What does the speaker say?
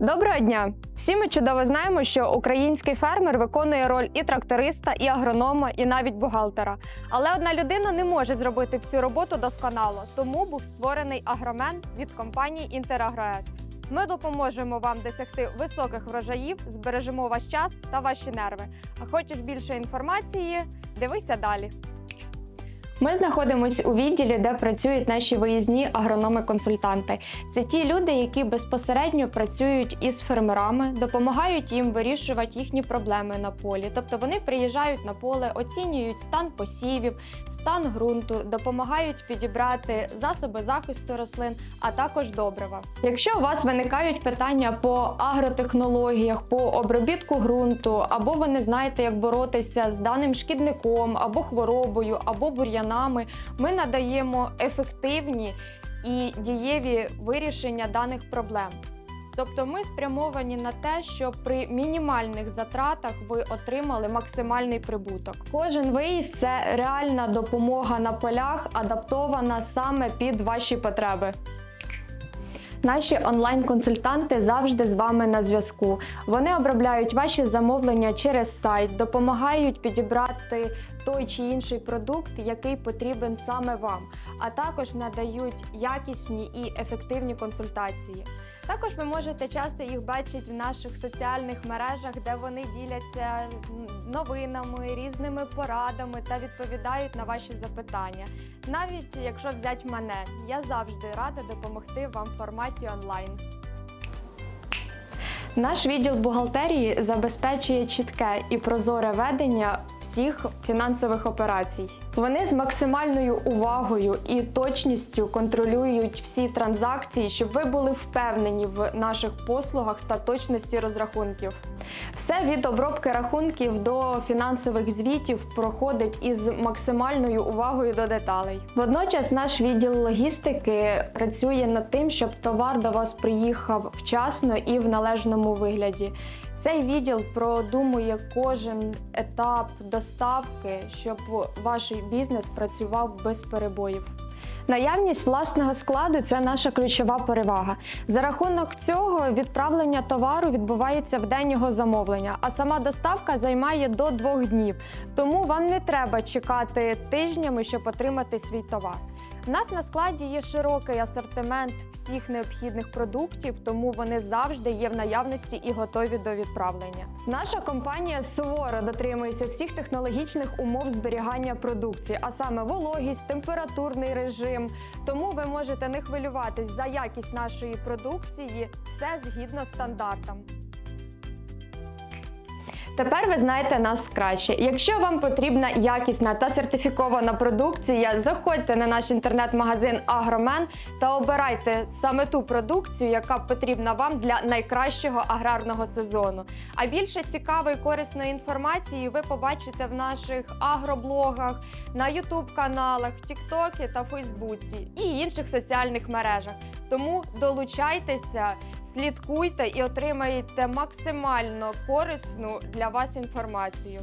Доброго дня! Всі ми чудово знаємо, що український фермер виконує роль і тракториста, і агронома, і навіть бухгалтера. Але одна людина не може зробити всю роботу досконало, тому був створений агромен від компанії «Інтерагроес». Ми допоможемо вам досягти високих врожаїв, збережемо ваш час та ваші нерви. А хочеш більше інформації? Дивися далі. Ми знаходимося у відділі, де працюють наші виїзні агрономи-консультанти. Це ті люди, які безпосередньо працюють із фермерами, допомагають їм вирішувати їхні проблеми на полі. Тобто вони приїжджають на поле, оцінюють стан посівів, стан ґрунту, допомагають підібрати засоби захисту рослин, а також добрива. Якщо у вас виникають питання по агротехнологіях, по обробітку ґрунту, або ви не знаєте, як боротися з даним шкідником, або хворобою, або бур'янами, ми надаємо ефективні і дієві вирішення даних проблем. Тобто ми спрямовані на те, щоб при мінімальних затратах ви отримали максимальний прибуток. Кожен виїзд це реальна допомога на полях, адаптована саме під ваші потреби. Наші онлайн-консультанти завжди з вами на зв'язку. Вони обробляють ваші замовлення через сайт, допомагають підібрати той чи інший продукт, який потрібен саме вам, а також надають якісні і ефективні консультації. Також ви можете часто їх бачити в наших соціальних мережах, де вони діляться новинами, різними порадами та відповідають на ваші запитання. Навіть якщо взяти мене, я завжди рада допомогти вам в форматі онлайн. Наш відділ бухгалтерії забезпечує чітке і прозоре ведення всіх фінансових операцій. Вони з максимальною увагою і точністю контролюють всі транзакції, щоб ви були впевнені в наших послугах та точності розрахунків. Все від обробки рахунків до фінансових звітів проходить із максимальною увагою до деталей. Водночас наш відділ логістики працює над тим, щоб товар до вас приїхав вчасно і в належному вигляді. Цей відділ продумує кожен етап доставки, щоб ваш бізнес працював без перебоїв. Наявність власного складу це наша ключова перевага. За рахунок цього відправлення товару відбувається в день його замовлення, а сама доставка займає до двох днів. Тому вам не треба чекати тижнями, щоб отримати свій товар. У нас на складі є широкий асортимент всіх необхідних продуктів, тому вони завжди є в наявності і готові до відправлення. Наша компанія суворо дотримується всіх технологічних умов зберігання продукції, а саме вологість, температурний режим. Тому ви можете не хвилюватись за якість нашої продукції, все згідно стандартам. Тепер ви знаєте нас краще. Якщо вам потрібна якісна та сертифікована продукція, заходьте на наш інтернет-магазин Агромен та обирайте саме ту продукцію, яка потрібна вам для найкращого аграрного сезону. А більше цікавої корисної інформації ви побачите в наших агроблогах, на Ютуб каналах, в Тіктокі та Фейсбуці і інших соціальних мережах. Тому долучайтеся слідкуйте і отримаєте максимально корисну для вас інформацію.